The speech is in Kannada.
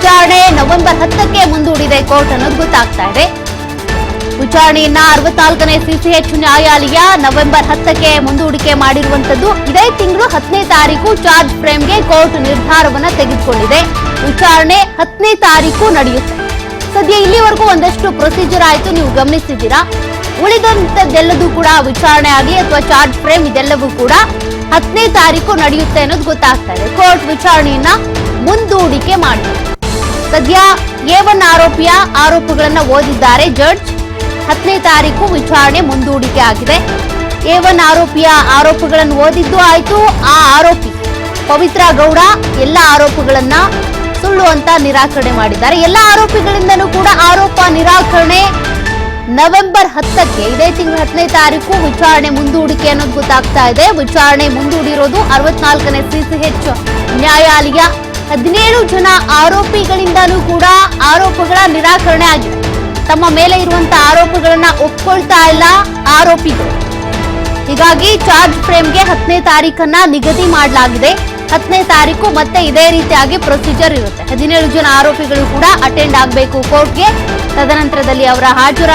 ವಿಚಾರಣೆ ನವೆಂಬರ್ ಹತ್ತಕ್ಕೆ ಮುಂದೂಡಿದೆ. ಕೋರ್ಟ್ ಅನ್ನೋದು ಗೊತ್ತಾಗ್ತಾ ಇದೆ. ವಿಚಾರಣೆಯನ್ನ ಅರವತ್ನಾಲ್ಕನೇ ಸಿಸಿಎಚ್ ನ್ಯಾಯಾಲಯ ನವೆಂಬರ್ ಹತ್ತಕ್ಕೆ ಮುಂದೂಡಿಕೆ ಮಾಡಿರುವಂತದ್ದು ಇದೇ ತಿಂಗಳು ಹತ್ತನೇ ತಾರೀಕು ಚಾರ್ಜ್ ಫ್ರೇಮ್ಗೆ ಕೋರ್ಟ್ ನಿರ್ಧಾರವನ್ನ ತೆಗೆದುಕೊಂಡಿದೆ. ವಿಚಾರಣೆ ಹತ್ತನೇ ತಾರೀಕು ನಡೆಯುತ್ತೆ. ಸದ್ಯ ಇಲ್ಲಿವರೆಗೂ ಒಂದಷ್ಟು ಪ್ರೊಸೀಜರ್ ಆಯಿತು. ನೀವು ಗಮನಿಸಿದ್ದೀರಾ? ಉಳಿದಂತದ್ದೆಲ್ಲದೂ ಕೂಡ ವಿಚಾರಣೆ ಆಗಲಿ ಅಥವಾ ಚಾರ್ಜ್ ಫ್ರೇಮ್ ಇದೆಲ್ಲವೂ ಕೂಡ ಹತ್ತನೇ ತಾರೀಕು ನಡೆಯುತ್ತೆ ಅನ್ನೋದು ಗೊತ್ತಾಗ್ತಾ ಇದೆ. ಕೋರ್ಟ್ ವಿಚಾರಣೆಯನ್ನ ಮುಂದೂಡಿಕೆ ಮಾಡಿದೆ. ಸದ್ಯ ಎ ಒನ್ ಆರೋಪಿಯ ಆರೋಪಗಳನ್ನು ಓದಿದ್ದಾರೆ. ಜಡ್ಜ್ ಹತ್ತನೇ ತಾರೀಕು ವಿಚಾರಣೆ ಮುಂದೂಡಿಕೆ ಆಗಿದೆ. ಎ ಒನ್ ಆರೋಪಿಯ ಆರೋಪಗಳನ್ನು ಓದಿದ್ದು ಆಯಿತು. ಆ ಆರೋಪಿ ಪವಿತ್ರ ಗೌಡ ಎಲ್ಲ ಆರೋಪಗಳನ್ನ ಸುಳ್ಳು ಅಂತ ನಿರಾಕರಣೆ ಮಾಡಿದ್ದಾರೆ. ಎಲ್ಲ ಆರೋಪಿಗಳಿಂದನೂ ಕೂಡ ಆರೋಪ ನಿರಾಕರಣೆ ನವೆಂಬರ್ ಹತ್ತಕ್ಕೆ ಇದೇ ತಿಂಗಳ ಹತ್ತನೇ ತಾರೀಕು ವಿಚಾರಣೆ ಮುಂದೂಡಿಕೆ ಅನ್ನೋದು ಗೊತ್ತಾಗ್ತಾ ಇದೆ. ವಿಚಾರಣೆ ಮುಂದೂಡಿರೋದು ಅರವತ್ನಾಲ್ಕನೇ ಸಿಸಿಎಚ್ ನ್ಯಾಯಾಲಯ. ಹದಿನೇಳು ಜನ ಆರೋಪಿಗಳಿಂದಲೂ ಕೂಡ ಆರೋಪಗಳ ನಿರಾಕರಣೆ ಆಗಿದೆ. ತಮ್ಮ ಮೇಲೆ ಇರುವಂತಹ ಆರೋಪಗಳನ್ನ ಒಪ್ಕೊಳ್ತಾ ಇಲ್ಲ ಆರೋಪಿಗಳು. ಹೀಗಾಗಿ ಚಾರ್ಜ್ ಫ್ರೇಮ್ಗೆ ಹತ್ತನೇ ತಾರೀಖನ್ನ ನಿಗದಿ ಮಾಡಲಾಗಿದೆ. ಹತ್ತನೇ ತಾರೀಕು ಮತ್ತೆ ಇದೇ ರೀತಿಯಾಗಿ ಪ್ರೊಸೀಜರ್ ಇರುತ್ತೆ. ಹದಿನೇಳು ಜನ ಆರೋಪಿಗಳು ಕೂಡ ಅಟೆಂಡ್ ಆಗಬೇಕು ಕೋರ್ಟ್ಗೆ. ತದನಂತರದಲ್ಲಿ ಅವರ ಹಾಜರಾತಿ